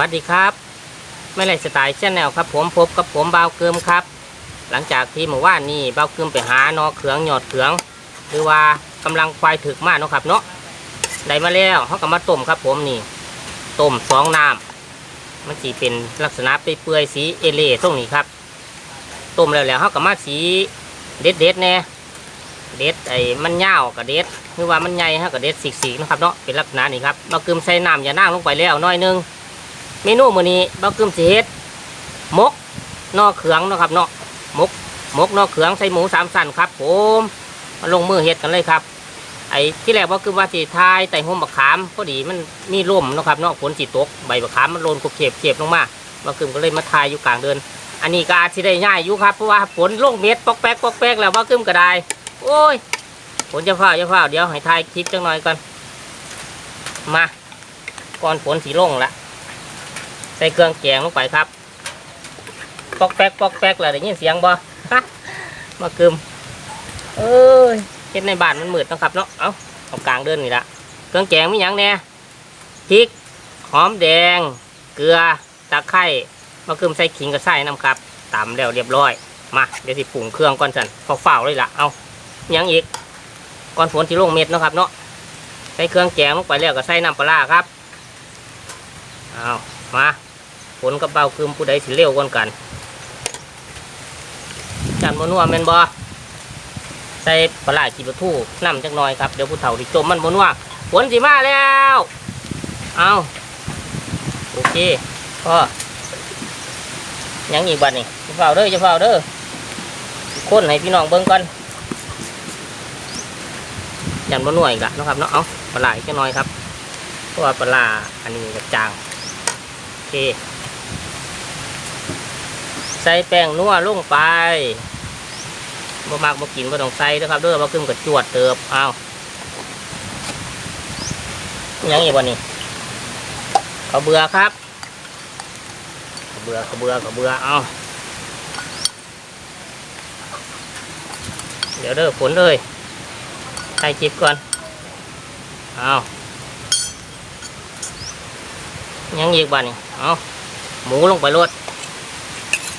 วัสดีครับไม่ไรสไตล์ชแนลครับ ผมพบกับผมเบาเกิมครับ หลังจากที่เมื่อวานนี้เบาเกิมไปหานอเขืองหยอดเขือง หรือว่ากำลังควายถึกมากเนาะครับเนาะได้มาแล้วเขาก็มาต้มครับ ผมนี่ต้มสองน้ำมันสีเป็นลักษณะเปื่อยๆสีเอเล่ตรงนี้ครับต้มแล้วแล้วเขาก็มาสีเด็ดเด็ดๆแน่เด็ดไอ้มันยาวกับเด็ดหรือว่ามันใหญ่ฮะกับเด็ดสีๆนะครับเนาะเป็นลักษณะนี้ครับเบาเกิมใส่น้ำอย่านั่งลงไปแล้วน้อยนึง เมนูมื้อนี้บากึมสิเฮ็ดมกนอเขืองเนาะครับเนาะมกมกนอเขืองใส่หมูสามสันครับ ผมมาลงมือเฮ็ดกันเลยครับ ไอ้ที่แรกเบากึมว่าสิทายแต่ห่มบักขามพอดีมันมีร่มเนาะครับเนาะฝนสิตกใบบักขามมันโลนกบเข็บเข็บลงมาบากึมก็เลยมาทายอยู่กลางเดิน อันนี้ก็อาจสิได้ง่ายอยู่ครับเพราะว่าฝนลงเม็ดปอกแป๊กปอกแป๊กแล้วบากึมก็ได้ โอ้ยฝนจะฟ้าจะฟ้าเดี๋ยวให้ทายคลิปจังหน่อยก่อนมาก่อนฝนสีลงละ ส่เครื่องแกงลงไปครับ ปอกแป๊กปอกแป๊กเลยได้ยินเสียงบ่มากึมเอ้ยเฮ็ดในบ้านมันมืดต้องครับเนาะ เอาเอากลางเดินนี่ละเครื่องแกงมีหยังแหน่พริก หอมแดง เกลือ ตะไคร้มากึมใส่ขิงกับไส้น้ำครับตำแล้วเรียบร้อย มาเดี๋ยวสิปรุงเครื่องก่อนสันเฝ้าเลยละเอามีหยังอีกก่อนฝนที่ลงเม็ดนะครับเนาะ ใส่เครื่องแกงลงไปแล้วก็ใส่น้ำปลาครับ เอามา นกับเบาคืมผู้ใดสิเร็วกว่ากันจันบนัวแมนบอใส่ปลาร้าขีบะทูน้ำจักหน่อยครับเดี๋ยวผู้เฒ่าที่จมมันบนัวฝนสิมาแล้ว เอาโอเคพอยังอีกบัดนี่จะเฝ้าเด้อจะเฝ้าเด้อคนให้พี่น้องเบิ่งก่อนยันบนัวอีกละนะครับเนาะเอาปลาร้าอีกจักหน่อยครับเพราะว่าปลาอันนี้จะจางโอเค ใส่แป้งนัวลงไปบ่มากบ่กินบ่ต้องใส่นะครับเด้อบ่ขึ้นกับจวดเติบเอายังอีกวันนี้ข้าเบื่อครับข้าเบื่อข้าเบื่อข้าเบื่อเอาเดี๋ยวเด้อฝนเลยใส่จิบก่อนเอายังอีกบ้านี่เอาหมูลงไปรด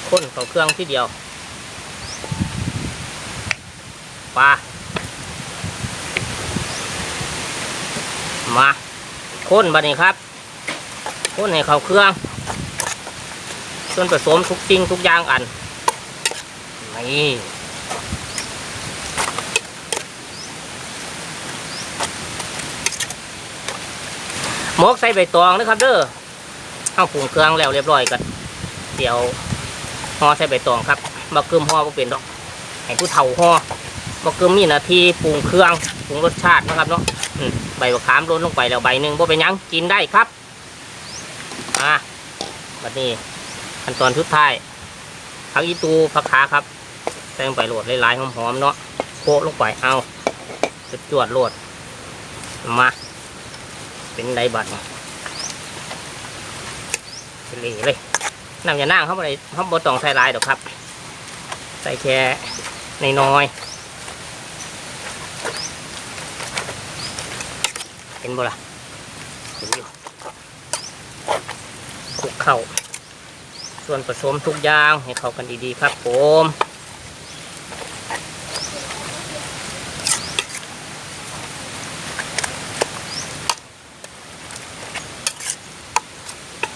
ข้นเขาเครื่องที่เดียวปลามาข้นบ้านี่ครับข้นให้เขาเครื่องส่วนผสมทุกสิ่งทุกอย่างอันนี่หมกใส่ใบตองนะครับเด้อเอาปรุงเครื่องแล้วเรียบร้อยกันเดี๋ยว ห่อใส่ใบตองครับบะเกิมห่อบ่เป็นดอกให้ผู้เฒ่าห่อบะเกิมมีหน้าที่ปรุงเครื่องปรุงรสชาตินะครับเนาะใบมะขามโรยลงไปแล้วใบหนึ่งบ่เป็นยังกินได้ครับอะบัดนี้ขั้นตอนสุดท้ายผักอีตูผักขาครับใส่ลงไปโรดหลายๆหอมๆเนาะโคลงไปเอาจุดจวดโรดมาเป็นไรบัดเป็นเหลเลย น้ำยานั่งเขาบ่ไปเขาบดต้องใส่ลายดอกครับ ใส่แค่ในน้อยเห็นบ่ล่ะเห็นอยู่คลุกเข้าส่วนผสมทุกอย่างให้เข้ากันดีๆครับผม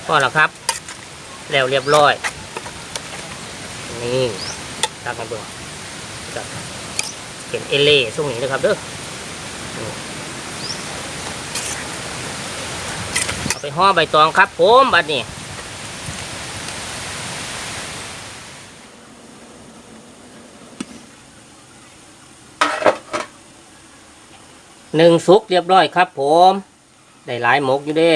พอแล้วครับ แล้วเรียบร้อย นี่ตักมาเบิ่งก็เป็นเอเล่ช่งนี้นะครับเด้อเอาไปห่อใบตองครับผมบัดนี้หนึ่งสุกเรียบร้อยครับผม ได้หลายหมกอยู่เด้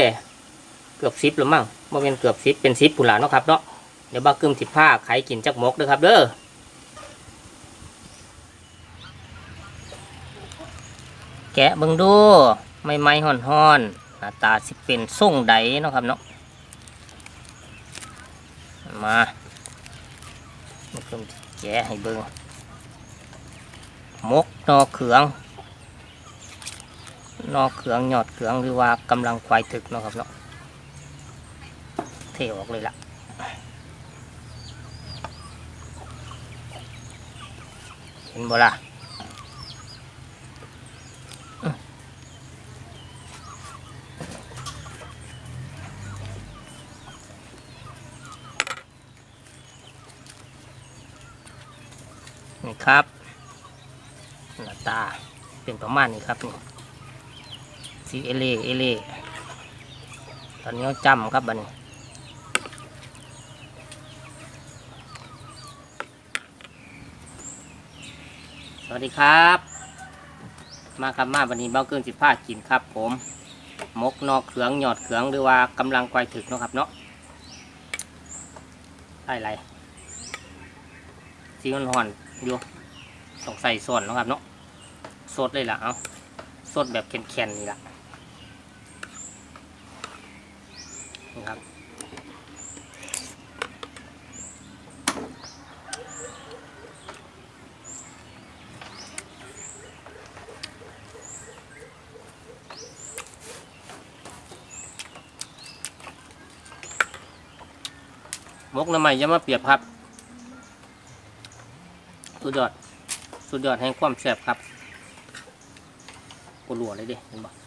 เกือบสิบหรือมั้ง บ่เป็นเกือบสิบเป็นสิบปุ่นหลาเนาะครับเนาะเดี๋ยวบ้ากึมสิบผ้าไข่กินจักมกเด้อครับเด้อแกะเบิ่งดูไม่ไม้ห่อนห่อนหน้าตาสิเป็นส่งใดเนาะครับเนาะมาบ้ากึมแกะให้เบิ่งมกนอเขืองนอเขืองหยอดเขืองหรือว่ากำลังควายถึกเนาะครับเนาะ เทออกเลยล่ะเห็นบ่ล่ะนี่ครับหน้าตาเป็นประมาณนี้ครับนี่สีเอเล่เอเล่ตอนนี้เขาจำครับบัดนี้ วัสดีครับ มาครับมาวันนี้เบ้าเกินสิบห้ากินครับ ผมมกนอกเขืองหยอดเขืองหรือว่ากำลังควายถึกเนาะครับเนาะได้ไรสีมันห่อนอยู่ต้องใส่ส่วนเนาะครับเนาะสดเลยล่ะเอาสดแบบแข็งๆนี่ล่ะนี่ครับ มกน้ำใหม่ยังมาเปียบครับ สุดยอด สุดยอดแห่งความแสบครับกลัวเลยดิเห็นบ่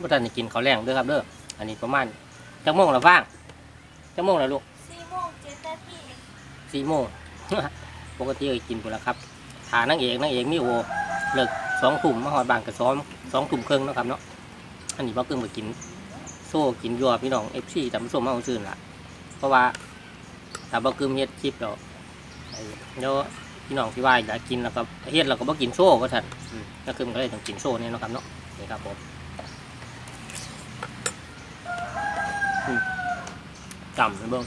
เมื่อตอนนี้กินข้าวแรงเด้อครับเด้ออันนี้ประมาณจักโมงละว่างจักโมงละลูกสี่โมงเจ็ดนาทีสี่โมง ปกติเคยกินกูแล้วครับฐานนางเอกนางเอกมีโอเลิกสองทุ่มมาหอดบางกับซ้อมสองทุ่มครึ่งเนาะครับเนาะอันนี้บ่เกินไปกิน โซ่กินยัวพี่น้องเอฟซีจำส้มมาเอาซื่นล่ะ เพราะว่าถ้าบ่เกินเฮ็ดคลิปเราไอ้เดี๋ยวพี่น้องที่ว่าอยากกินแล้วก็เฮ็ดเราก็บ่กินโซ่ก็ทันอืมก็คือมันก็เลยต้องกินโซ่เนี่ยเนาะครับเนาะนี่ครับผมอืม จำให้เบิ่ง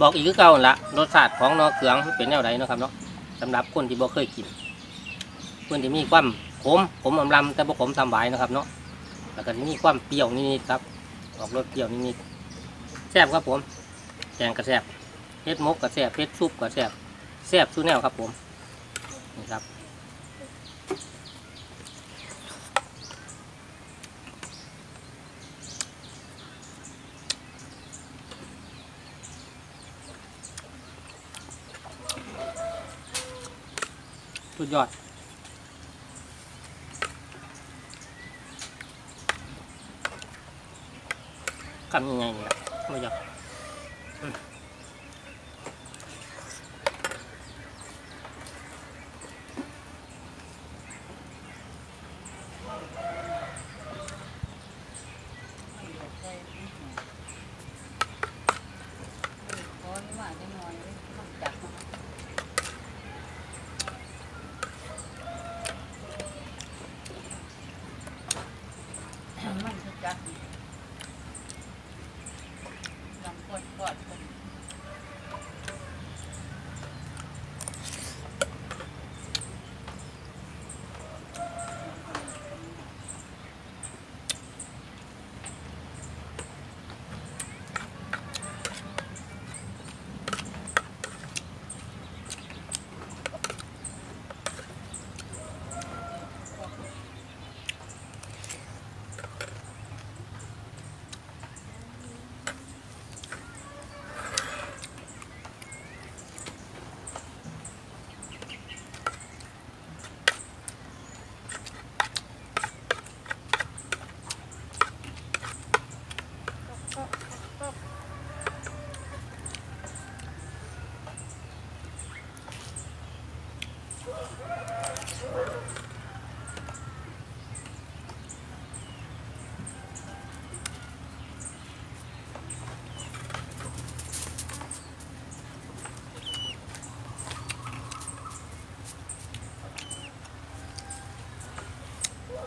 บอกอีกคือเก่าหั่นละรสชาติของนอเขืองเป็นแนวใดเนาะครับเนาะสำหรับคนที่บ่เคยกินเพื่อนที่มีความขมขมอำลำแต่บ่ขมทำหวายนะครับเนาะแล้วก็มีความเปรี้ยวนิดๆครับออกรสเปรี้ยวนิดๆแซ่บครับผมแกงกระแซ่บ เฮ็ดมกกระแซ่บเฮ็ดซุปกระแซ่บแซ่บสุดแนวครับผมนี่ครับสุดยอดทำยังไงเนี่ยไม่ยาก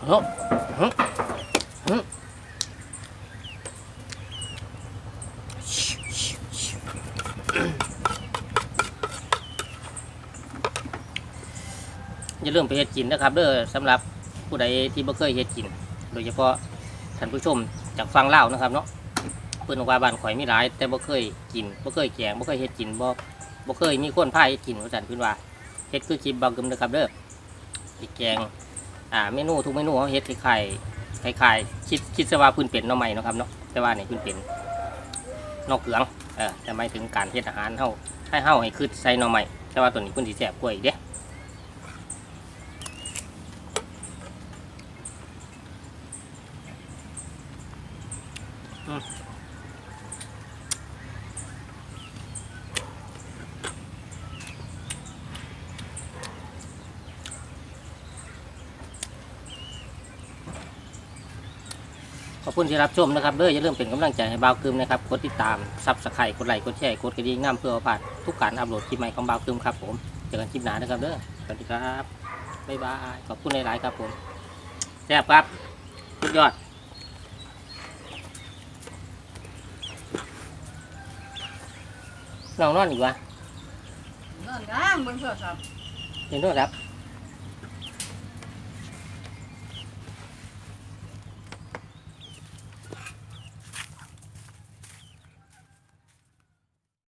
อย่าลืมไปเฮ็ดกินนะครับ เด้อสำหรับผู้ใดที่บ่เคยเฮ็ดกิน โดยเฉพาะท่านผู้ชมจากฟังเล่านะครับเนาะเพิ่นว่าบ้านข่อยมีหลาย แต่บ่เคยกินบ่เคยแกงบ่เคยเฮ็ดกินบ่บ่เคยมีคนพาเห็ดกินว่าซั่นเพิ่ว่าเฮ็ดคือคลิปบ่กึมนะครับเด้อแกง อ่าเมนูทุกเมนูเขาเฮ็ดคล้ายๆคล้ายๆคิดคิดซะว่าพื้นเป็นหน่อไม่เนาะครับเนาะแต่ว่านี่ยพื้นเป็นนอกเกลืองเออแต่หมายถึงการเฮ็ดอาหารเฮาให้เฮาให้คือใส่น่อไม่แต่ว่าตัวนี้เพิ่นสิแซ่บกว่าอีกเด้ อบคุณที่รับชมนะครับเด้ออย่าลืมเป็นกำลังใจให้บ่าวกึมนะครับกดติดตามซับสไครต์กดไลค์กดแชร์กดกระดิ่งน้ำเพื่อประพลาดทุกการอัปโหลดคลิปใหม่ของบ่าวกึมครับผมเจอกันคลิปหน้านะครับเด้อสวัสดีครับบ๊ายบายขอบคุณหลายๆครับผมแซ่บครับสุดยอดน้องนอนอีกวะนอนกลางบนโทรศัพท์เห็นด้วยครับ